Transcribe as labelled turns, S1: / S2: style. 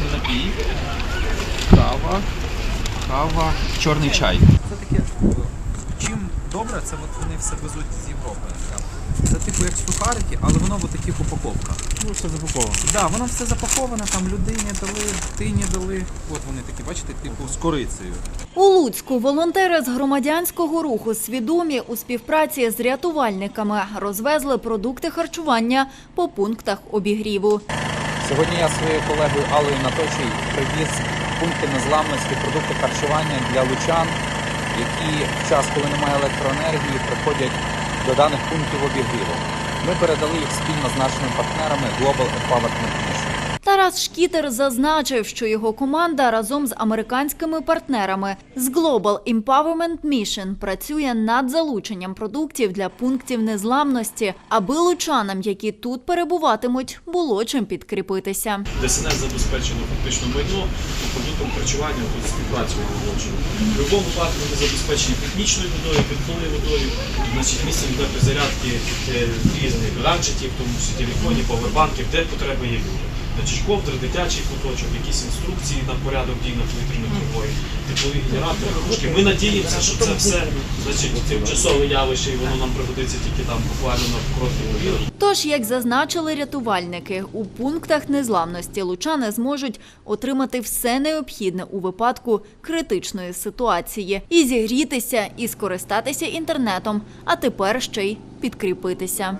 S1: смачний напій. Кава. Кава. Чорний чай.
S2: Це таке, чим добре, це от вони все везуть з Європи. Це типу як сухарики, але воно в таких упаковках.
S1: Ну, все запаковано.
S2: Да, воно все запаковане, там людині дали, дитині дали. От вони такі, бачите, типу з корицею.
S3: У Луцьку волонтери з громадянського руху свідомі у співпраці з рятувальниками розвезли продукти харчування по пунктах обігріву.
S2: Сьогодні я своєю колегою Аллою Наточій привіз пункти незламності, продукти харчування для лучан, які в час, коли немає електроенергії, приходять до даних пунктів обігріву. Ми передали їх спільно з нашими партнерами Global Empowerment Mission.
S3: Тарас Шкітер зазначив, що його команда разом з американськими партнерами з Global Empowerment Mission працює над залученням продуктів для пунктів незламності, аби лучанам, які тут перебуватимуть, було чим підкріпитися.
S4: ДСНС забезпечено фактично майно продуктом харчування тут співпрацю виводжено. В будь-якому випадку вони забезпечені технічною водою, питною водою, значить місцем для перезарядки е, різних гаджетів, тому числі телефонів, повербанків, де потреби є люди. Значить, ковдри, дитячий куточок, якісь інструкції на порядок дій на повітряної тривоги, теплові генератори, кружки. Ми надіємося, що це все значить, тимчасове явище і воно нам пригодиться тільки там буквально на короткий період.
S3: Тож, як зазначили рятувальники, у пунктах незламності лучани зможуть отримати все необхідне у випадку критичної ситуації і зігрітися, і скористатися інтернетом, а тепер ще й підкріпитися.